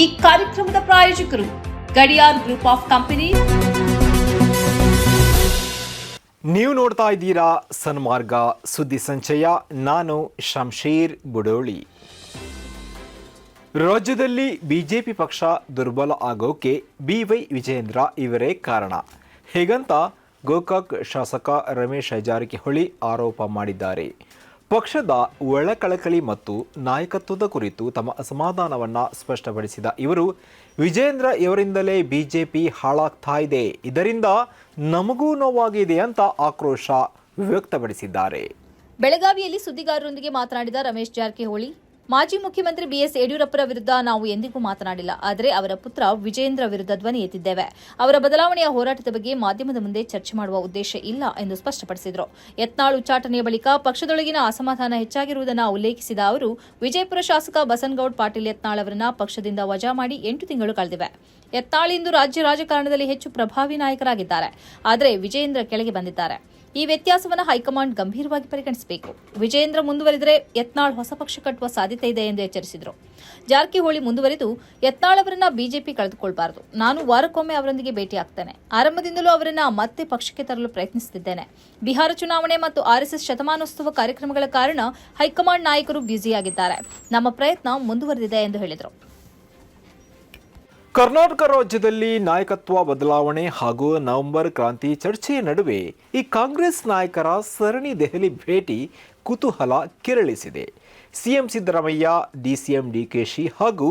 ಈ ಕಾರ್ಯಕ್ರಮದ ಪ್ರಾಯೋಜಕರು ಗಡಿಯಾರ್ ಗ್ರೂಪ್ ಆಫ್ ಕಂಪನಿ. ನೀವು ನೋಡ್ತಾ ಇದ್ದೀರಾ ಸನ್ಮಾರ್ಗ. ಸುದ್ದಿ ಸಂಚಯ, ನಾನು ಶಂಶೀರ್ ಬುಡೋಳಿ. ರಾಜ್ಯದಲ್ಲಿ ಬಿಜೆಪಿ ಪಕ್ಷ ದುರ್ಬಲ ಆಗೋಕೆ ಬಿವೈ ವಿಜಯೇಂದ್ರ ಇವರೇ ಕಾರಣ. ಹೇಗಂತ ಗೋಕಾಕ್ ಶಾಸಕ ರಮೇಶ್ ಜಾರಕಿಹೊಳಿ ಆರೋಪ ಮಾಡಿದ್ದಾರೆ. ಪಕ್ಷದ ಒಳಕಳಕಳಿ ಮತ್ತು ನಾಯಕತ್ವದ ಕುರಿತು ತಮ್ಮ ಅಸಮಾಧಾನವನ್ನು ಸ್ಪಷ್ಟಪಡಿಸಿದ ಇವರು, ವಿಜೇಂದ್ರ ಇವರಿಂದಲೇ ಬಿಜೆಪಿ ಹಾಳಾಗ್ತಾ ಇದೆ, ಇದರಿಂದ ನಮಗೂ ನೋವಾಗಿದೆ ಅಂತ ಆಕ್ರೋಶ ವ್ಯಕ್ತಪಡಿಸಿದ್ದಾರೆ. ಬೆಳಗಾವಿಯಲ್ಲಿ ಸುದ್ದಿಗಾರರೊಂದಿಗೆ ಮಾತನಾಡಿದ ರಮೇಶ್ ಜಾರಕಿಹೊಳಿ ಮಾಜಿ ಮುಖ್ಯಮಂತ್ರಿ ಬಿಎಸ್ ಯಡಿಯೂರಪ್ಪರ ವಿರುದ್ಧ ನಾವು ಎಂದಿಗೂ ಮಾತನಾಡಿಲ್ಲ. ಆದರೆ ಅವರ ಪುತ್ರ ವಿಜೇಂದ್ರ ವಿರುದ್ಧ ಧ್ವನಿ ಎತ್ತಿದ್ದೇವೆ. ಅವರ ಬದಲಾವಣೆಯ ಹೋರಾಟದ ಬಗ್ಗೆ ಮಾಧ್ಯಮದ ಮುಂದೆ ಚರ್ಚೆ ಮಾಡುವ ಉದ್ದೇಶ ಇಲ್ಲ ಎಂದು ಸ್ಪಷ್ಟಪಡಿಸಿದರು. ಯತ್ನಾಳ್ ಉಚ್ಚಾಟನೆಯ ಬಳಿಕ ಪಕ್ಷದೊಳಗಿನ ಅಸಮಾಧಾನ ಹೆಚ್ಚಾಗಿರುವುದನ್ನು ಉಲ್ಲೇಖಿಸಿದ ಅವರು, ವಿಜಯಪುರ ಶಾಸಕ ಬಸನಗೌಡ್ ಪಾಟೀಲ್ ಯತ್ನಾಳ್ ಅವರನ್ನ ಪಕ್ಷದಿಂದ ವಜಾ ಮಾಡಿ ಎಂಟು ತಿಂಗಳು ಕಳೆದಿವೆ. ಯತ್ನಾಳ್ ಇಂದು ರಾಜ್ಯ ರಾಜಕಾರಣದಲ್ಲಿ ಹೆಚ್ಚು ಪ್ರಭಾವಿ ನಾಯಕರಾಗಿದ್ದಾರೆ. ಆದರೆ ವಿಜಯೇಂದ್ರ ಕೆಳಗೆ ಬಂದಿದ್ದಾರೆ. ಈ ವ್ಯತ್ಯಾಸವನ್ನು ಹೈಕಮಾಂಡ್ ಗಂಭೀರವಾಗಿ ಪರಿಗಣಿಸಬೇಕು. ವಿಜಯೇಂದ್ರ ಮುಂದುವರಿದರೆ ಯತ್ನಾಳ್ ಹೊಸ ಪಕ್ಷ ಕಟ್ಟುವ ಸಾಧ್ಯತೆ ಇದೆ ಎಂದು ಎಚ್ಚರಿಸಿದರು. ಜಾರಕಿಹೊಳಿ ಮುಂದುವರಿದು ಯತ್ನಾಳ್ ಅವರನ್ನ ಬಿಜೆಪಿ ಕಳೆದುಕೊಳ್ಬಾರದು. ನಾನು ವಾರಕ್ಕೊಮ್ಮೆ ಅವರೊಂದಿಗೆ ಭೇಟಿಯಾಗ್ತೇನೆ. ಆರಂಭದಿಂದಲೂ ಅವರನ್ನ ಮತ್ತೆ ಪಕ್ಷಕ್ಕೆ ತರಲು ಪ್ರಯತ್ನಿಸುತ್ತಿದ್ದೇನೆ. ಬಿಹಾರ ಚುನಾವಣೆ ಮತ್ತು ಆರ್ಎಸ್ಎಸ್ ಶತಮಾನೋತ್ಸವ ಕಾರ್ಯಕ್ರಮಗಳ ಕಾರಣ ಹೈಕಮಾಂಡ್ ನಾಯಕರು ಬ್ಯುಸಿಯಾಗಿದ್ದಾರೆ. ನಮ್ಮ ಪ್ರಯತ್ನ ಮುಂದುವರೆದಿದೆ ಎಂದು ಹೇಳಿದರು. ಕರ್ನಾಟಕ ರಾಜ್ಯದಲ್ಲಿ ನಾಯಕತ್ವ ಬದಲಾವಣೆ ಹಾಗೂ ನವೆಂಬರ್ ಕ್ರಾಂತಿ ಚರ್ಚೆಯ ನಡುವೆ ಈ ಕಾಂಗ್ರೆಸ್ ನಾಯಕರ ಸರಣಿ ದೆಹಲಿ ಭೇಟಿ ಕುತೂಹಲ ಕೆರಳಿಸಿದೆ. ಸಿಎಂ ಸಿದ್ದರಾಮಯ್ಯ, ಡಿಸಿಎಂ ಡಿಕೆಶಿ ಹಾಗೂ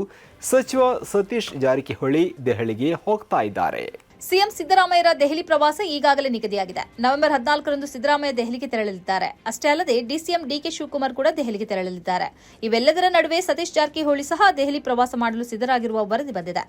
ಸಚಿವ ಸತೀಶ್ ಜಾರಕಿಹೊಳಿ ದೆಹಲಿಗೆ ಹೋಗ್ತಾ ಇದ್ದಾರೆ. ಸಿಎಂ ಸಿದ್ದರಾಮಯ್ಯರ ದೆಹಲಿ ಪ್ರವಾಸ ಈಗಾಗಲೇ ನಿಗದಿಯಾಗಿದೆ. ನವೆಂಬರ್ ಹದಿನಾಲ್ಕರಂದು ಸಿದ್ದರಾಮಯ್ಯ ದೆಹಲಿಗೆ ತೆರಳಲಿದ್ದಾರೆ. ಅಷ್ಟೇ ಅಲ್ಲದೆ ಡಿಸಿಎಂ ಡಿಕೆ ಶಿವಕುಮಾರ್ ಕೂಡ ದೆಹಲಿಗೆ ತೆರಳಲಿದ್ದಾರೆ. ಇವೆಲ್ಲದರ ನಡುವೆ ಸತೀಶ್ ಜಾರಕಿಹೊಳಿ ಸಹ ದೆಹಲಿ ಪ್ರವಾಸ ಮಾಡಲು ಸಿದ್ಧರಾಗಿರುವ ವರದಿ ಬಂದಿದೆ.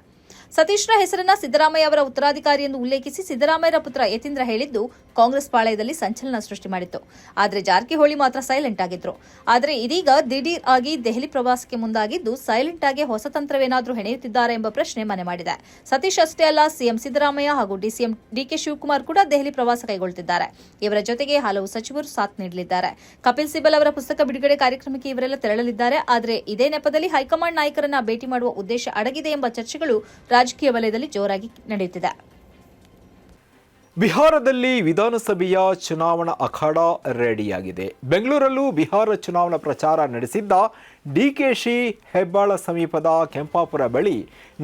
ಸತೀಶ್ರ ಹೆಸರನ್ನ ಸಿದ್ದರಾಮಯ್ಯ ಅವರ ಉತ್ತರಾಧಿಕಾರಿ ಎಂದು ಉಲ್ಲೇಖಿಸಿ ಸಿದ್ದರಾಮಯ್ಯರ ಪುತ್ರ ಯತೀಂದ್ರ ಹೇಳಿದ್ದು, ಕಾಂಗ್ರೆಸ್ ಪಾಳಯದಲ್ಲಿ ಸಂಚಲನ ಸೃಷ್ಟಿ ಮಾಡಿತ್ತು. ಆದರೆ ಜಾರಕಿಹೊಳಿ ಮಾತ್ರ ಸೈಲೆಂಟ್ ಆಗಿದ್ರು. ಆದರೆ ಇದೀಗ ದಿಢೀರ್ ಆಗಿ ದೆಹಲಿ ಪ್ರವಾಸಕ್ಕೆ ಮುಂದಾಗಿದ್ದು ಸೈಲೆಂಟ್ ಆಗಿ ಹೊಸ ತಂತ್ರವೇನಾದರೂ ಹೆಣೆಯುತ್ತಿದ್ದಾರೆ ಎಂಬ ಪ್ರಶ್ನೆ ಮನೆ ಮಾಡಿದೆ. ಸತೀಶ್ ಅಷ್ಟೇ ಅಲ್ಲ, ಸಿಎಂ ಸಿದ್ದರಾಮಯ್ಯ ಹಾಗೂ ಡಿಸಿಎಂ ಡಿಕೆ ಶಿವಕುಮಾರ್ ಕೂಡ ದೆಹಲಿ ಪ್ರವಾಸ ಕೈಗೊಳ್ಳುತ್ತಿದ್ದಾರೆ ಇವರ ಜೊತೆಗೆ ಹಲವು ಸಚಿವರು ಸಾಥ್ ನೀಡಲಿದ್ದಾರೆ. ಕಪಿಲ್ ಸಿಬಲ್ ಅವರ ಪುಸ್ತಕ ಬಿಡುಗಡೆ ಕಾರ್ಯಕ್ರಮಕ್ಕೆ ಇವರೆಲ್ಲ ತೆರಳಲಿದ್ದಾರೆ. ಆದರೆ ಇದೇ ನೆಪದಲ್ಲಿ ಹೈಕಮಾಂಡ್ ನಾಯಕರನ್ನ ಭೇಟಿ ಮಾಡುವ ಉದ್ದೇಶ ಅಡಗಿದೆ ಎಂಬ ಚರ್ಚೆಗಳು ರಾಜಕೀಯ ವಲಯದಲ್ಲಿ ಜೋರಾಗಿ ನಡೆಯುತ್ತಿದೆ. ಬಿಹಾರದಲ್ಲಿ ವಿಧಾನಸಭೆಯ ಚುನಾವಣಾ ಅಖಾಡ ರೆಡಿಯಾಗಿದೆ. ಬೆಂಗಳೂರಲ್ಲೂ ಬಿಹಾರ ಚುನಾವಣಾ ಪ್ರಚಾರ ನಡೆಸಿದ್ದ ಡಿಕೆಶಿ ಹೆಬ್ಬಾಳ ಸಮೀಪದ ಕೆಂಪಾಪುರ ಬಳಿ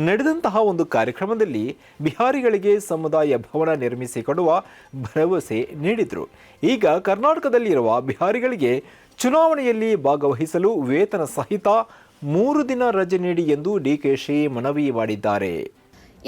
ನಡೆದಂತಹ ಒಂದು ಕಾರ್ಯಕ್ರಮದಲ್ಲಿ ಬಿಹಾರಿಗಳಿಗೆ ಸಮುದಾಯ ಭವನ ನಿರ್ಮಿಸಿಕೊಡುವ ಭರವಸೆ ನೀಡಿದರು. ಈಗ ಕರ್ನಾಟಕದಲ್ಲಿರುವ ಬಿಹಾರಿಗಳಿಗೆ ಚುನಾವಣೆಯಲ್ಲಿ ಭಾಗವಹಿಸಲು ವೇತನ ಸಹಿತ ಮೂರು ದಿನ ರಜೆ ನೀಡಿ ಎಂದು ಡಿಕೆಶಿ ಮನವಿ ಮಾಡಿದ್ದಾರೆ.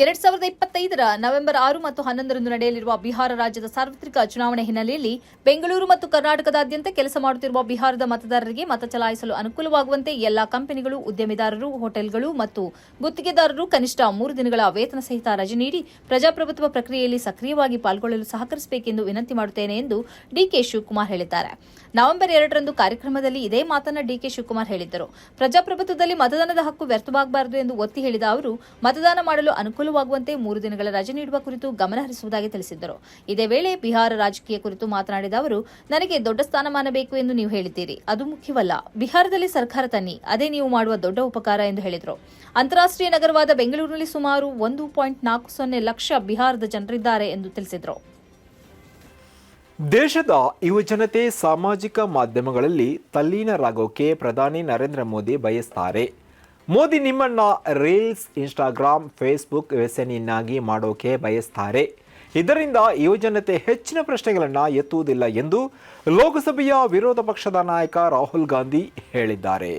ಎರಡ್ ಸಾವಿರದ ಇಪ್ಪತ್ತೈದರ ನವೆಂಬರ್ ಆರು ಮತ್ತು ಹನ್ನೊಂದರಂದು ನಡೆಯಲಿರುವ ಬಿಹಾರ ರಾಜ್ಯದ ಸಾರ್ವತ್ರಿಕ ಚುನಾವಣೆ ಹಿನ್ನೆಲೆಯಲ್ಲಿ ಬೆಂಗಳೂರು ಮತ್ತು ಕರ್ನಾಟಕದಾದ್ಯಂತ ಕೆಲಸ ಮಾಡುತ್ತಿರುವ ಬಿಹಾರದ ಮತದಾರರಿಗೆ ಮತ ಚಲಾಯಿಸಲು ಅನುಕೂಲವಾಗುವಂತೆ ಎಲ್ಲಾ ಕಂಪನಿಗಳು, ಉದ್ಯಮಿದಾರರು, ಹೋಟೆಲ್ಗಳು ಮತ್ತು ಗುತ್ತಿಗೆದಾರರು ಕನಿಷ್ಠ ಮೂರು ದಿನಗಳ ವೇತನ ಸಹಿತ ರಜೆ ನೀಡಿ ಪ್ರಜಾಪ್ರಭುತ್ವ ಪ್ರಕ್ರಿಯೆಯಲ್ಲಿ ಸಕ್ರಿಯವಾಗಿ ಪಾಲ್ಗೊಳ್ಳಲು ಸಹಕರಿಸಬೇಕೆಂದು ವಿನಂತಿ ಮಾಡುತ್ತೇನೆ ಎಂದು ಡಿಕೆ ಶಿವಕುಮಾರ್ ಹೇಳಿದ್ದಾರೆ. ನವೆಂಬರ್ ಎರಡರಂದು ಕಾರ್ಯಕ್ರಮದಲ್ಲಿ ಇದೇ ಮಾತನ್ನ ಡಿಕೆ ಶಿವಕುಮಾರ್ ಹೇಳಿದ್ದರು. ಪ್ರಜಾಪ್ರಭುತ್ವದಲ್ಲಿ ಮತದಾನದ ಹಕ್ಕು ವ್ಯರ್ಥವಾಗಬಾರದು ಎಂದು ಒತ್ತಿ ಹೇಳಿದ ಅವರು, ಮತದಾನ ಮಾಡಲು ಅನುಕೂಲವಾಗುವಂತೆ ಮೂರು ದಿನಗಳ ರಜೆ ನೀಡುವ ಕುರಿತು ಗಮನಹರಿಸುವುದಾಗಿ ತಿಳಿಸಿದ್ದರು. ಇದೇ ವೇಳೆ ಬಿಹಾರ ರಾಜಕೀಯ ಕುರಿತು ಮಾತನಾಡಿದ ಅವರು, ನನಗೆ ದೊಡ್ಡ ಸ್ಥಾನಮಾನ ಬೇಕು ಎಂದು ನೀವು ಹೇಳಿದ್ದೀರಿ. ಅದು ಮುಖ್ಯವಲ್ಲ. ಬಿಹಾರದಲ್ಲಿ ಸರ್ಕಾರ ತನ್ನಿ. ಅದೇ ನೀವು ಮಾಡುವ ದೊಡ್ಡ ಉಪಕಾರ ಎಂದು ಹೇಳಿದರು. ಅಂತಾರಾಷ್ಟ್ರೀಯ ನಗರವಾದ ಬೆಂಗಳೂರಿನಲ್ಲಿ ಸುಮಾರು ಒಂದು ಪಾಯಿಂಟ್ ನಾಲ್ಕು ಸೊನ್ನೆ ಲಕ್ಷ ಬಿಹಾರದ ಜನರಿದ್ದಾರೆ ಎಂದು ತಿಳಿಸಿದರು. ದೇಶದ ಯುವಜನತೆ ಸಾಮಾಜಿಕ ಮಾಧ್ಯಮಗಳಲ್ಲಿ ತಲ್ಲೀನರಾಗೋಕೆ ಪ್ರಧಾನಿ ನರೇಂದ್ರ ಮೋದಿ ಬಯಸ್ತಾರೆ. ಮೋದಿ ನಿಮ್ಮನ್ನ ರೀಲ್ಸ್, ಇನ್ಸ್ಟಾಗ್ರಾಮ್, ಫೇಸ್ಬುಕ್ ವ್ಯಸನಿಯನ್ನಾಗಿ ಮಾಡೋಕೆ ಬಯಸ್ತಾರೆ. ಇದರಿಂದ ಯುವಜನತೆ ಹೆಚ್ಚಿನ ಪ್ರಶ್ನೆಗಳನ್ನು ಎತ್ತುವುದಿಲ್ಲ ಎಂದು ಲೋಕಸಭೆಯ ವಿರೋಧ ಪಕ್ಷದ ನಾಯಕ ರಾಹುಲ್ ಗಾಂಧಿ ಹೇಳಿದ್ದಾರೆ.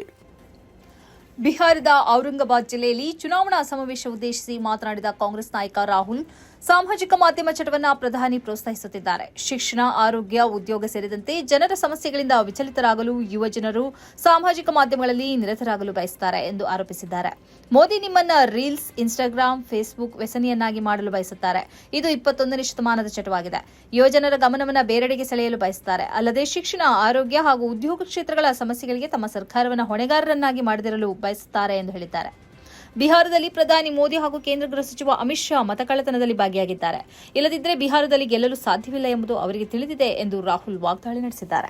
ಬಿಹಾರದ ಔರಂಗಾಬಾದ್ ಜಿಲ್ಲೆಯಲ್ಲಿ ಚುನಾವಣಾ ಸಮಾವೇಶ ಉದ್ದೇಶಿಸಿ ಮಾತನಾಡಿದ ಕಾಂಗ್ರೆಸ್ ನಾಯಕ ರಾಹುಲ್ ಸಾಮಾಜಿಕ ಮಾಧ್ಯಮ ಚಟವನ್ನ ಪ್ರಧಾನಿ ಪ್ರೋತ್ಸಾಹಿಸುತ್ತಿದ್ದಾರೆ. ಶಿಕ್ಷಣ, ಆರೋಗ್ಯ, ಉದ್ಯೋಗ ಸೇರಿದಂತೆ ಜನರ ಸಮಸ್ಯೆಗಳಿಂದ ವಿಚಲಿತರಾಗಲು ಯುವ ಜನರು ಸಾಮಾಜಿಕ ಮಾಧ್ಯಮಗಳಲ್ಲಿ ನಿರತರಾಗಲು ಬಯಸುತ್ತಾರೆ ಎಂದು ಆರೋಪಿಸಿದ್ದಾರೆ. ಮೋದಿ ನಿಮ್ಮನ್ನ ರೀಲ್ಸ್ ಇನ್ಸ್ಟಾಗ್ರಾಂ ಫೇಸ್ಬುಕ್ ವ್ಯಸನಿಯನ್ನಾಗಿ ಮಾಡಲು ಬಯಸುತ್ತಾರೆ. ಇದು ಇಪ್ಪತ್ತೊಂದನೇ ಶತಮಾನದ ಚಟವಾಗಿದೆ ಯುವಜನರ ಗಮನವನ್ನು ಬೇರೆಡೆಗೆ ಸೆಳೆಯಲು ಬಯಸುತ್ತಾರೆ. ಅಲ್ಲದೆ ಶಿಕ್ಷಣ, ಆರೋಗ್ಯ ಹಾಗೂ ಉದ್ಯೋಗ ಕ್ಷೇತ್ರಗಳ ಸಮಸ್ಯೆಗಳಿಗೆ ತಮ್ಮ ಸರ್ಕಾರವನ್ನು ಹೊಣೆಗಾರರನ್ನಾಗಿ ಮಾಡದಿರಲು ಬಯಸುತ್ತಾರೆ ಎಂದು ಹೇಳಿದ್ದಾರೆ. ಬಿಹಾರದಲ್ಲಿ ಪ್ರಧಾನಿ ಮೋದಿ ಹಾಗೂ ಕೇಂದ್ರ ಗೃಹ ಸಚಿವ ಅಮಿತ್ ಶಾ ಮತಕಳ್ಳತನದಲ್ಲಿ ಭಾಗಿಯಾಗಿದ್ದಾರೆ. ಇಲ್ಲದಿದ್ದರೆ ಬಿಹಾರದಲ್ಲಿ ಗೆಲ್ಲಲು ಸಾಧ್ಯವಿಲ್ಲ ಎಂಬುದು ಅವರಿಗೆ ತಿಳಿದಿದೆ ಎಂದು ರಾಹುಲ್ ವಾಗ್ದಾಳಿ ನಡೆಸಿದ್ದಾರೆ.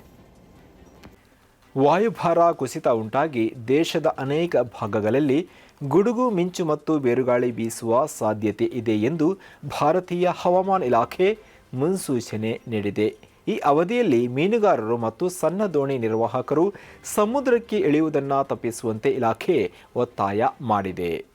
ವಾಯುಭಾರ ಕುಸಿತ ಉಂಟಾಗಿ ದೇಶದ ಅನೇಕ ಭಾಗಗಳಲ್ಲಿ ಗುಡುಗು, ಮಿಂಚು ಮತ್ತು ಬೇರುಗಾಳಿ ಬೀಸುವ ಸಾಧ್ಯತೆ ಇದೆ ಎಂದು ಭಾರತೀಯ ಹವಾಮಾನ ಇಲಾಖೆ ಮುನ್ಸೂಚನೆ ನೀಡಿದೆ. ಈ ಅವಧಿಯಲ್ಲಿ ಮೀನುಗಾರರು ಮತ್ತು ಸಣ್ಣ ದೋಣಿ ನಿರ್ವಾಹಕರು ಸಮುದ್ರಕ್ಕೆ ಇಳಿಯುವುದನ್ನು ತಪ್ಪಿಸುವಂತೆ ಇಲಾಖೆ ಒತ್ತಾಯ ಮಾಡಿದೆ.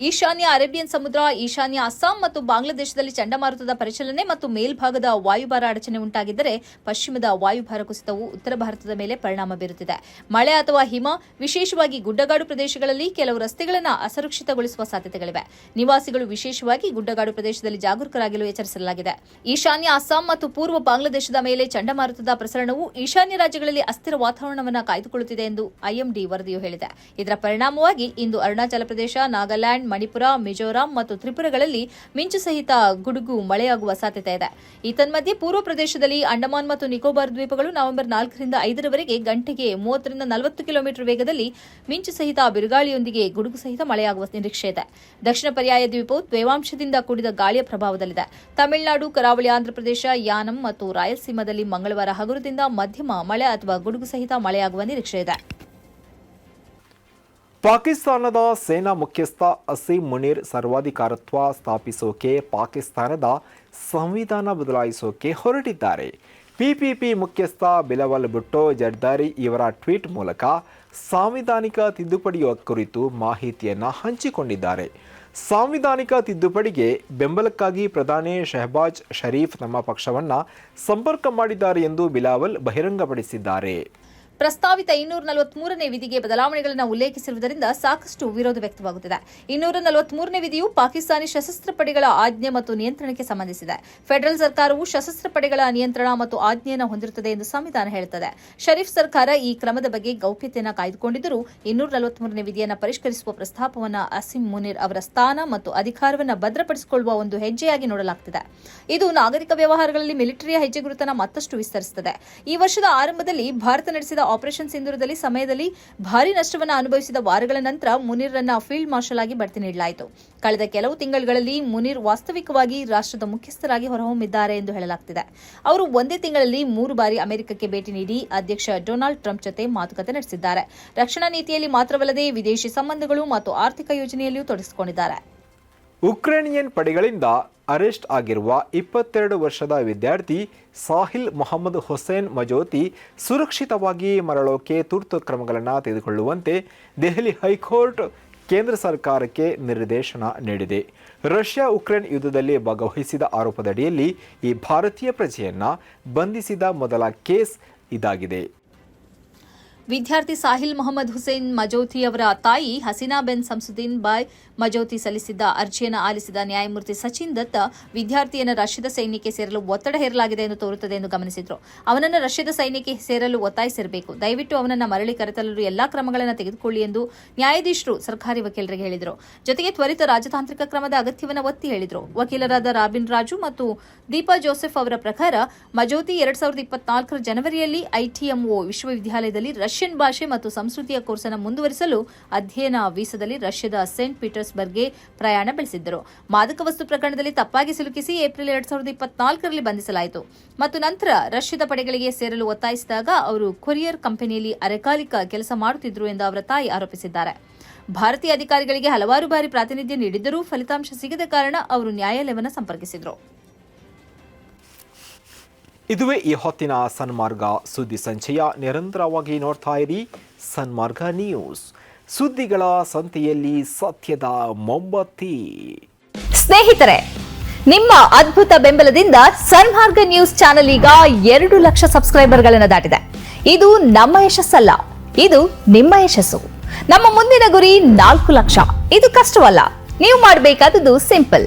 ಈಶಾನ್ಯ ಅರೇಬಿಯನ್ ಸಮುದ್ರ, ಈಶಾನ್ಯ ಅಸ್ಸಾಂ ಮತ್ತು ಬಾಂಗ್ಲಾದೇಶದಲ್ಲಿ ಚಂಡಮಾರುತದ ಪರಿಚಲನೆ ಮತ್ತು ಮೇಲ್ಭಾಗದ ವಾಯುಭಾರ ಅಡಚಣೆ ಉಂಟಾಗಿದ್ದರೆ ಪಶ್ಚಿಮದ ವಾಯುಭಾರ ಕುಸಿತವು ಉತ್ತರ ಭಾರತದ ಮೇಲೆ ಪರಿಣಾಮ ಬೀರುತ್ತಿದೆ. ಮಳೆ ಅಥವಾ ಹಿಮ, ವಿಶೇಷವಾಗಿ ಗುಡ್ಡಗಾಡು ಪ್ರದೇಶಗಳಲ್ಲಿ ಕೆಲವು ರಸ್ತೆಗಳನ್ನು ಅಸುರಕ್ಷಿತಗೊಳಿಸುವ ಸಾಧ್ಯತೆಗಳಿವೆ. ನಿವಾಸಿಗಳು ವಿಶೇಷವಾಗಿ ಗುಡ್ಡಗಾಡು ಪ್ರದೇಶದಲ್ಲಿ ಜಾಗರೂಕರಾಗಲು ಎಚ್ಚರಿಸಲಾಗಿದೆ. ಈಶಾನ್ಯ ಅಸ್ಸಾಂ ಮತ್ತು ಪೂರ್ವ ಬಾಂಗ್ಲಾದೇಶದ ಮೇಲೆ ಚಂಡಮಾರುತದ ಪ್ರಸರಣವು ಈಶಾನ್ಯ ರಾಜ್ಯಗಳಲ್ಲಿ ಅಸ್ಥಿರ ವಾತಾವರಣವನ್ನು ಕಾಯ್ದುಕೊಳ್ಳುತ್ತಿದೆ ಎಂದು ಐಎಂಡಿ ವರದಿಯು ಹೇಳಿದೆ. ಇದರ ಪರಿಣಾಮವಾಗಿ ಇಂದು ಅರುಣಾಚಲ ಪ್ರದೇಶ, ನಾಗಾಲ್ಯಾಂಡ್ ಮಣಿಪುರ, ಮಿಜೋರಾಂ ಮತ್ತು ತ್ರಿಪುರಗಳಲ್ಲಿ ಮಿಂಚು ಸಹಿತ ಗುಡುಗು ಮಳೆಯಾಗುವ ಸಾಧ್ಯತೆ ಇದೆ. ಈ ತನ್ಮಧ್ಯೆ ಪೂರ್ವ ಪ್ರದೇಶದಲ್ಲಿ ಅಂಡಮಾನ್ ಮತ್ತು ನಿಕೋಬಾರ್ ದ್ವೀಪಗಳು ನವೆಂಬರ್ ನಾಲ್ಕರಿಂದ ಐದರವರೆಗೆ ಗಂಟೆಗೆ ಮೂವತ್ತರಿಂದ ನಲವತ್ತು ಕಿಲೋಮೀಟರ್ ವೇಗದಲ್ಲಿ ಮಿಂಚು ಸಹಿತ ಬಿರುಗಾಳಿಯೊಂದಿಗೆ ಗುಡುಗು ಸಹಿತ ಮಳೆಯಾಗುವ ನಿರೀಕ್ಷೆ ಇದೆ. ದಕ್ಷಿಣ ಪರ್ಯಾಯ ದ್ವೀಪವು ತೇವಾಂಶದಿಂದ ಕೂಡಿದ ಗಾಳಿಯ ಪ್ರಭಾವದಲ್ಲಿದೆ. ತಮಿಳುನಾಡು, ಕರಾವಳಿ ಆಂಧ್ರಪ್ರದೇಶ ಯಾನಂ ಮತ್ತು ರಾಯಲಸೀಮಾದಲ್ಲಿ ಮಂಗಳವಾರ ಹಗುರದಿಂದ ಮಧ್ಯಮ ಮಳೆ ಅಥವಾ ಗುಡುಗು ಸಹಿತ ಮಳೆಯಾಗುವ ನಿರೀಕ್ಷೆ ಇದೆ. ಪಾಕಿಸ್ತಾನದ ಸೇನಾ ಮುಖ್ಯಸ್ಥ ಅಸೀಂ ಮುನೀರ್ ಸರ್ವಾಧಿಕಾರತ್ವ ಸ್ಥಾಪಿಸೋಕೆ ಪಾಕಿಸ್ತಾನದ ಸಂವಿಧಾನ ಬದಲಾಯಿಸೋಕೆ ಹೊರಟಿದ್ದಾರೆ. ಪಿಪಿಪಿ ಮುಖ್ಯಸ್ಥ ಬಿಲವಲ್ ಭುಟ್ಟೋ ಜರ್ದಾರಿ ಇವರ ಟ್ವೀಟ್ ಮೂಲಕ ಸಾಂವಿಧಾನಿಕ ತಿದ್ದುಪಡಿಯ ಕುರಿತು ಮಾಹಿತಿಯನ್ನು ಹಂಚಿಕೊಂಡಿದ್ದಾರೆ. ಸಾಂವಿಧಾನಿಕ ತಿದ್ದುಪಡಿಗೆ ಬೆಂಬಲಕ್ಕಾಗಿ ಪ್ರಧಾನಿ ಶೆಹಬಾಜ್ ಷರೀಫ್ ನಮ್ಮ ಪಕ್ಷವನ್ನು ಸಂಪರ್ಕ ಮಾಡಿದ್ದಾರೆ ಎಂದು ಬಿಲಾವಲ್ ಬಹಿರಂಗಪಡಿಸಿದ್ದಾರೆ. ಪ್ರಸ್ತಾವಿತ ಇನ್ನೂರ ನಲವತ್ಮೂರನೇ ವಿಧಿಗೆ ಬದಲಾವಣೆಗಳನ್ನು ಉಲ್ಲೇಖಿಸಿರುವುದರಿಂದ ಸಾಕಷ್ಟು ವಿರೋಧ ವ್ಯಕ್ತವಾಗುತ್ತಿದೆ. ಇನ್ನೂರ ನಲವತ್ಮೂರನೇ ವಿಧಿಯು ಪಾಕಿಸ್ತಾನಿ ಸಶಸ್ತ್ರ ಪಡೆಗಳ ಆಜ್ಞೆ ಮತ್ತು ನಿಯಂತ್ರಣಕ್ಕೆ ಸಂಬಂಧಿಸಿದೆ. ಫೆಡರಲ್ ಸರ್ಕಾರವು ಸಶಸ್ತ್ರ ಪಡೆಗಳ ನಿಯಂತ್ರಣ ಮತ್ತು ಆಜ್ಞೆಯನ್ನು ಹೊಂದಿರುತ್ತದೆ ಎಂದು ಸಂವಿಧಾನ ಹೇಳುತ್ತದೆ. ಶರೀಫ್ ಸರ್ಕಾರ ಈ ಕ್ರಮದ ಬಗ್ಗೆ ಗೌಪ್ಯತೆಯನ್ನು ಕಾಯ್ದುಕೊಂಡಿದ್ದರೂ ಇನ್ನೂರ ನಲವತ್ಮೂರನೇ ವಿಧಿಯನ್ನು ಪರಿಷ್ಕರಿಸುವ ಪ್ರಸ್ತಾಪವನ್ನು ಅಸಿಂ ಮುನಿರ್ ಅವರ ಸ್ಥಾನ ಮತ್ತು ಅಧಿಕಾರವನ್ನು ಭದ್ರಪಡಿಸಿಕೊಳ್ಳುವ ಒಂದು ಹೆಜ್ಜೆಯಾಗಿ ನೋಡಲಾಗುತ್ತಿದೆ ಇದು ನಾಗರಿಕ ವ್ಯವಹಾರಗಳಲ್ಲಿ ಮಿಲಿಟರಿಯ ಹೆಜ್ಜೆಗುರುತನ್ನು ಮತ್ತಷ್ಟು ವಿಸ್ತರಿಸುತ್ತದೆ. ಈ ವರ್ಷದ ಆರಂಭದಲ್ಲಿ ಭಾರತ ನಡೆಸಿದ ಆಪರೇಷನ್ ಸಿಂಧೂರದಲ್ಲಿ ಸಮಯದಲ್ಲಿ ಭಾರಿ ನಷ್ಟವನ್ನು ಅನುಭವಿಸಿದ ವಾರಗಳ ನಂತರ ಮುನೀರ್ರನ್ನ ಫೀಲ್ಡ್ ಮಾರ್ಷಲ್ ಆಗಿ ಬಡ್ತಿ ನೀಡಲಾಯಿತು. ಕಳೆದ ಕೆಲವು ತಿಂಗಳುಗಳಲ್ಲಿ ಮುನಿರ್ ವಾಸ್ತವಿಕವಾಗಿ ರಾಷ್ಟ್ರದ ಮುಖ್ಯಸ್ಥರಾಗಿ ಹೊರಹೊಮ್ಮಿದ್ದಾರೆ ಎಂದು ಹೇಳಲಾಗುತ್ತಿದೆ ಅವರು ಒಂದೇ ತಿಂಗಳಲ್ಲಿ ಮೂರು ಬಾರಿ ಅಮೆರಿಕಕ್ಕೆ ಭೇಟಿ ನೀಡಿ ಅಧ್ಯಕ್ಷ ಡೊನಾಲ್ಡ್ ಟ್ರಂಪ್ ಜೊತೆ ಮಾತುಕತೆ ನಡೆಸಿದ್ದಾರೆ. ರಕ್ಷಣಾ ನೀತಿಯಲ್ಲಿ ಮಾತ್ರವಲ್ಲದೆ ವಿದೇಶಿ ಸಂಬಂಧಗಳು ಮತ್ತು ಆರ್ಥಿಕ ಯೋಜನೆಯಲ್ಲಿಯೂ ತೊಡಗಿಸಿಕೊಂಡಿದ್ದಾರೆ. ಉಕ್ರೇನಿಯನ್ ಪಡೆಗಳಿಂದ ಅರೆಸ್ಟ್ ಆಗಿರುವ ಇಪ್ಪತ್ತೆರಡು ವರ್ಷದ ವಿದ್ಯಾರ್ಥಿ ಸಾಹಿಲ್ ಮೊಹಮ್ಮದ್ ಹುಸೇನ್ ಮಜೋತಿ ಸುರಕ್ಷಿತವಾಗಿ ಮರಳೋಕೆ ತುರ್ತು ಕ್ರಮಗಳನ್ನು ತೆಗೆದುಕೊಳ್ಳುವಂತೆ ದೆಹಲಿ ಹೈಕೋರ್ಟ್ ಕೇಂದ್ರ ಸರ್ಕಾರಕ್ಕೆ ನಿರ್ದೇಶನ ನೀಡಿದೆ. ರಷ್ಯಾ ಉಕ್ರೇನ್ ಯುದ್ಧದಲ್ಲಿ ಭಾಗವಹಿಸಿದ ಆರೋಪದಡಿಯಲ್ಲಿ ಈ ಭಾರತೀಯ ಪ್ರಜೆಯನ್ನು ಬಂಧಿಸಿದ ಮೊದಲ ಕೇಸ್ ಇದಾಗಿದೆ. ವಿದ್ಯಾರ್ಥಿ ಸಾಹಿಲ್ ಮೊಹಮ್ಮದ್ ಹುಸೇನ್, ಮಜೋತಿ ಅವರ ತಾಯಿ ಹಸೀನಾ ಬೆನ್ ಸಂಸುದ್ದೀನ್ ಬಾಯ್ ಮಜೋತಿ ಸಲ್ಲಿಸಿದ್ದ ಅರ್ಜಿಯನ್ನು ಆಲಿಸಿದ ನ್ಯಾಯಮೂರ್ತಿ ಸಚಿನ್ ದತ್ತ ವಿದ್ಯಾರ್ಥಿಯನ್ನು ರಷ್ಯಾದ ಸೈನ್ಯಕ್ಕೆ ಸೇರಲು ಒತ್ತಡ ಹೇರಲಾಗಿದೆ ಎಂದು ತೋರುತ್ತದೆ ಎಂದು ಗಮನಿಸಿದರು. ಅವನನ್ನು ರಷ್ಯಾದ ಸೈನ್ಯಕ್ಕೆ ಸೇರಲು ಒತ್ತಾಯಿಸಿರಬೇಕು. ದಯವಿಟ್ಟು ಅವನನ್ನು ಮರಳಿ ಕರೆತರಲು ಎಲ್ಲಾ ಕ್ರಮಗಳನ್ನು ತೆಗೆದುಕೊಳ್ಳಿ ಎಂದು ನ್ಯಾಯಾಧೀಶರು ಸರ್ಕಾರಿ ವಕೀಲರಿಗೆ ಹೇಳಿದರು. ಜೊತೆಗೆ ತ್ವರಿತ ರಾಜತಾಂತ್ರಿಕ ಕ್ರಮದ ಅಗತ್ಯವನ್ನು ಒತ್ತಿ ಹೇಳಿದರು. ವಕೀಲರಾದ ರಾಬಿನ್ ರಾಜು ಮತ್ತು ದೀಪಾ ಜೋಸೆಫ್ ಅವರ ಪ್ರಕಾರ ಮಜೋತಿ ಎರಡ್ ಸಾವಿರದ ಇಪ್ಪತ್ನಾಲ್ಕರ ಜನವರಿಯಲ್ಲಿ ಐಟಿಎಂಒ ವಿಶ್ವವಿದ್ಯಾಲಯದಲ್ಲಿ ರಷ್ಯನ್ ಭಾಷೆ ಮತ್ತು ಸಂಸ್ಕೃತಿಯ ಕೋರ್ಸನ್ನು ಮುಂದುವರಿಸಲು ಅಧ್ಯಯನ ವೀಸಾದಲ್ಲಿ ರಷ್ಯಾದ ಸೇಂಟ್ ಪೀಟರ್ಸ್ಬರ್ಗ್ಗೆ ಪ್ರಯಾಣ ಬೆಳೆಸಿದ್ದರು. ಮಾದಕ ವಸ್ತು ಪ್ರಕರಣದಲ್ಲಿ ತಪ್ಪಾಗಿ ಸಿಲುಕಿಸಿ ಏಪ್ರಿಲ್ ಎರಡ್ ಸಾವಿರದ ಇಪ್ಪತ್ನಾಲ್ಕರಲ್ಲಿ ಬಂಧಿಸಲಾಯಿತು. ಮತ್ತು ನಂತರ ರಷ್ಯಾದ ಪಡೆಗಳಿಗೆ ಸೇರಲು ಒತ್ತಾಯಿಸಿದಾಗ ಅವರು ಕೊರಿಯರ್ ಕಂಪನಿಯಲ್ಲಿ ಅರೆಕಾಲಿಕ ಕೆಲಸ ಮಾಡುತ್ತಿದ್ದರು ಎಂದು ಅವರ ತಾಯಿ ಆರೋಪಿಸಿದ್ದಾರೆ. ಭಾರತೀಯ ಅಧಿಕಾರಿಗಳಿಗೆ ಹಲವಾರು ಬಾರಿ ಪ್ರಾತಿನಿಧ್ಯ ನೀಡಿದ್ದರೂ ಫಲಿತಾಂಶ ಸಿಗದ ಕಾರಣ ಅವರು ನ್ಯಾಯಾಲಯವನ್ನು ಸಂಪರ್ಕಿಸಿದರು. ಇದುವೇ ಈ ಹೊತ್ತಿನ ಸನ್ಮಾರ್ಗ ಸುದ್ದಿ ಸಂಚಯ. ನಿರಂತರವಾಗಿ ನೋಡ್ತಾ ಇರಿ ಸನ್ಮಾರ್ಗ ನ್ಯೂಸ್. ಸುದ್ದಿಗಳ ಸಂತೆಯಲ್ಲಿ ಸತ್ಯದ ಮೊಂಬತ್ತಿ. ಸ್ನೇಹಿತರೆ, ನಿಮ್ಮ ಅದ್ಭುತ ಬೆಂಬಲದಿಂದ ಸನ್ಮಾರ್ಗ ನ್ಯೂಸ್ ಚಾನೆಲ್ ಈಗ ಎರಡು ಲಕ್ಷ ಸಬ್ಸ್ಕ್ರೈಬರ್ಗಳನ್ನು ದಾಟಿದೆ. ಇದು ನಮ್ಮ ಯಶಸ್ಸಲ್ಲ, ಇದು ನಿಮ್ಮ ಯಶಸ್ಸು. ನಮ್ಮ ಮುಂದಿನ ಗುರಿ ನಾಲ್ಕು ಲಕ್ಷ. ಇದು ಕಷ್ಟವಲ್ಲ, ನೀವು ಮಾಡಬೇಕಾದದ್ದು ಸಿಂಪಲ್.